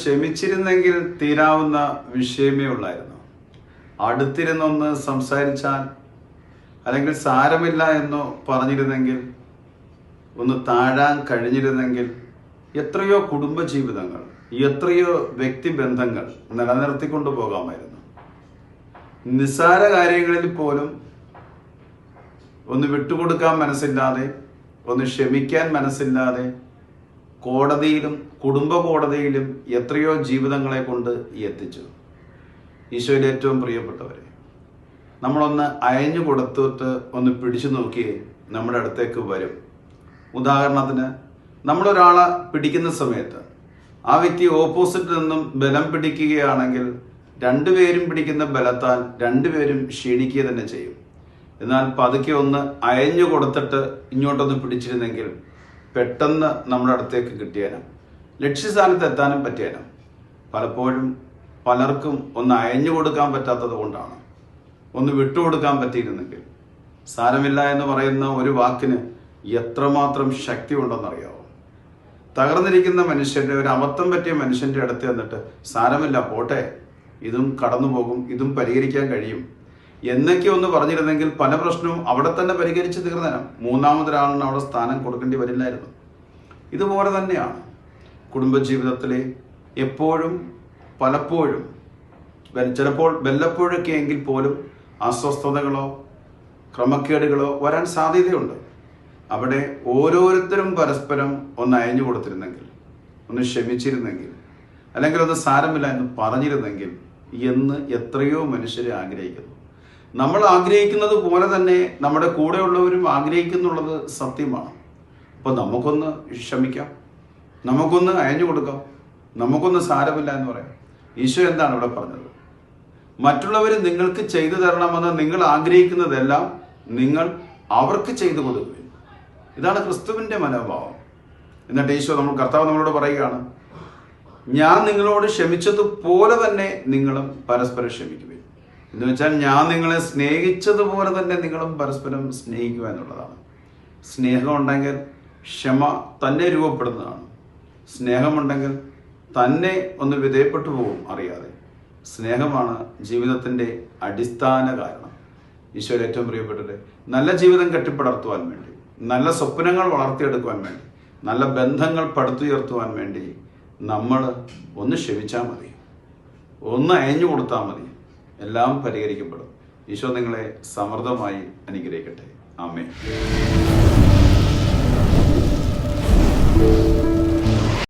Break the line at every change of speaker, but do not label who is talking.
ക്ഷമിച്ചിരുന്നെങ്കിൽ തീരാവുന്ന വിഷയമേ ഉള്ളായിരുന്നു. അടുത്തിരുന്നൊന്ന് സംസാരിച്ചാൽ അല്ലെങ്കിൽ സാരമില്ല എന്ന് പറഞ്ഞിരുന്നെങ്കിൽ ഒന്ന് താഴാൻ കഴിഞ്ഞിരുന്നെങ്കിൽ എത്രയോ കുടുംബജീവിതങ്ങൾ എത്രയോ വ്യക്തിബന്ധങ്ങൾ നിലനിർത്തിക്കൊണ്ടു പോകാമായിരുന്നു. നിസ്സാര കാര്യങ്ങളിൽ പോലും ഒന്ന് വിട്ടുകൊടുക്കാൻ മനസ്സില്ലാതെ ഒന്ന് ക്ഷമിക്കാൻ മനസ്സില്ലാതെ കോടതിയിലും കുടുംബ കോടതിയിലും എത്രയോ ജീവിതങ്ങളെ കൊണ്ട് എത്തിച്ചു. ഈശോയിൽ ഏറ്റവും പ്രിയപ്പെട്ടവരെ നമ്മളൊന്ന് അയഞ്ഞു കൊടുത്തിട്ട് ഒന്ന് പിടിച്ചു നോക്കിയേ നമ്മുടെ അടുത്തേക്ക് വരും. ഉദാഹരണത്തിന് നമ്മളൊരാളെ പിടിക്കുന്ന സമയത്ത് ആ വ്യക്തി ഓപ്പോസിറ്റ് നിന്നും ബലം പിടിക്കുകയാണെങ്കിൽ രണ്ടുപേരും പിടിക്കുന്ന ബലത്താൽ രണ്ടുപേരും ക്ഷീണിക്കുക തന്നെ ചെയ്യും. എന്നാൽ പതുക്കെ ഒന്ന് അയഞ്ഞു കൊടുത്തിട്ട് ഇങ്ങോട്ടൊന്ന് പിടിച്ചിരുന്നെങ്കിൽ പെട്ടെന്ന് നമ്മുടെ അടുത്തേക്ക് കിട്ടിയാലും ലക്ഷ്യസ്ഥാനത്ത് എത്താനും പറ്റിയാലും പലപ്പോഴും പലർക്കും ഒന്ന് അയഞ്ഞു കൊടുക്കാൻ പറ്റാത്തത് കൊണ്ടാണ്. ഒന്ന് വിട്ടുകൊടുക്കാൻ പറ്റിയിരുന്നെങ്കിൽ. സാരമില്ല എന്ന് പറയുന്ന ഒരു വാക്കിന് എത്രമാത്രം ശക്തി ഉണ്ടെന്നറിയാവോ? തകർന്നിരിക്കുന്ന മനുഷ്യന്റെ ഒരു അബദ്ധം പറ്റിയ മനുഷ്യന്റെ അടുത്ത് എന്നിട്ട് സാരമില്ല പോട്ടെ. ഇതും കടന്നു പോകും ഇതും പരിഹരിക്കാൻ കഴിയും. എന്നൊക്കെ ഒന്ന് പറഞ്ഞിരുന്നെങ്കിൽ പല പ്രശ്നവും അവിടെ തന്നെ പരിഹരിച്ച് തീർന്നേരം മൂന്നാമതൊരാളിന് അവിടെ സ്ഥാനം കൊടുക്കേണ്ടി വരില്ലായിരുന്നു. ഇതുപോലെ തന്നെയാണ് കുടുംബജീവിതത്തിലെ എപ്പോഴും പലപ്പോഴും ചിലപ്പോൾ വല്ലപ്പോഴൊക്കെ എങ്കിൽ പോലും അസ്വസ്ഥതകളോ ക്രമക്കേടുകളോ വരാൻ സാധ്യതയുണ്ട്. അവിടെ ഓരോരുത്തരും പരസ്പരം ഒന്ന് അയഞ്ഞു കൊടുത്തിരുന്നെങ്കിൽ ഒന്ന് ക്ഷമിച്ചിരുന്നെങ്കിൽ അല്ലെങ്കിൽ ഒന്ന് സാരമില്ല എന്ന് പറഞ്ഞിരുന്നെങ്കിൽ എന്ന് എത്രയോ മനുഷ്യരെ ആഗ്രഹിക്കുന്നു. നമ്മൾ ആഗ്രഹിക്കുന്നത് പോലെ തന്നെ നമ്മുടെ കൂടെയുള്ളവരും ആഗ്രഹിക്കുന്നുള്ളത് സത്യമാണ്. അപ്പോൾ നമുക്കൊന്ന് ക്ഷമിക്കാം നമുക്കൊന്ന് അയഞ്ഞു കൊടുക്കാം. നമുക്കൊന്ന് സാരമില്ല എന്ന് പറയാം. ഈശോ എന്താണ് ഇവിടെ പറഞ്ഞത്? മറ്റുള്ളവർ നിങ്ങൾക്ക് ചെയ്തു തരണമെന്ന് നിങ്ങൾ ആഗ്രഹിക്കുന്നതെല്ലാം നിങ്ങൾ അവർക്ക് ചെയ്തു കൊടുക്കുക ഇതാണ് ക്രിസ്തുവിന്റെ മനോഭാവം. എന്നിട്ട് ഈശോ നമ്മൾ കർത്താവ് നമ്മളോട് പറയുകയാണ് ഞാൻ നിങ്ങളോട് ക്ഷമിച്ചതുപോലെ തന്നെ നിങ്ങളും പരസ്പരം ക്ഷമിക്കുക എന്ന് വെച്ചാൽ ഞാൻ നിങ്ങളെ സ്നേഹിച്ചതുപോലെ തന്നെ നിങ്ങളും പരസ്പരം സ്നേഹിക്കുക എന്നുള്ളതാണ്. സ്നേഹം ഉണ്ടെങ്കിൽ ക്ഷമ തന്നെ രൂപപ്പെടുന്നതാണ്. സ്നേഹമുണ്ടെങ്കിൽ തന്നെ ഒന്ന് വിധേയപ്പെട്ടു പോകും അറിയാതെ. സ്നേഹമാണ് ജീവിതത്തിന്റെ അടിസ്ഥാന കാരണം. ഈശോയിൽ ഏറ്റവും പ്രിയപ്പെട്ടത് നല്ല ജീവിതം കെട്ടിപ്പടർത്തുവാൻ വേണ്ടി നല്ല സ്വപ്നങ്ങൾ വളർത്തിയെടുക്കുവാൻ വേണ്ടി നല്ല ബന്ധങ്ങൾ പടുത്തുയർത്തുവാൻ വേണ്ടി നമ്മൾ ഒന്ന് ക്ഷമിച്ചാൽ മതി. ഒന്ന് അയഞ്ഞു കൊടുത്താൽ മതി. എല്ലാം പരിഹരിക്കപ്പെടും. ഈശോ നിങ്ങളെ സമൃദ്ധമായി അനുഗ്രഹിക്കട്ടെ. ആമേ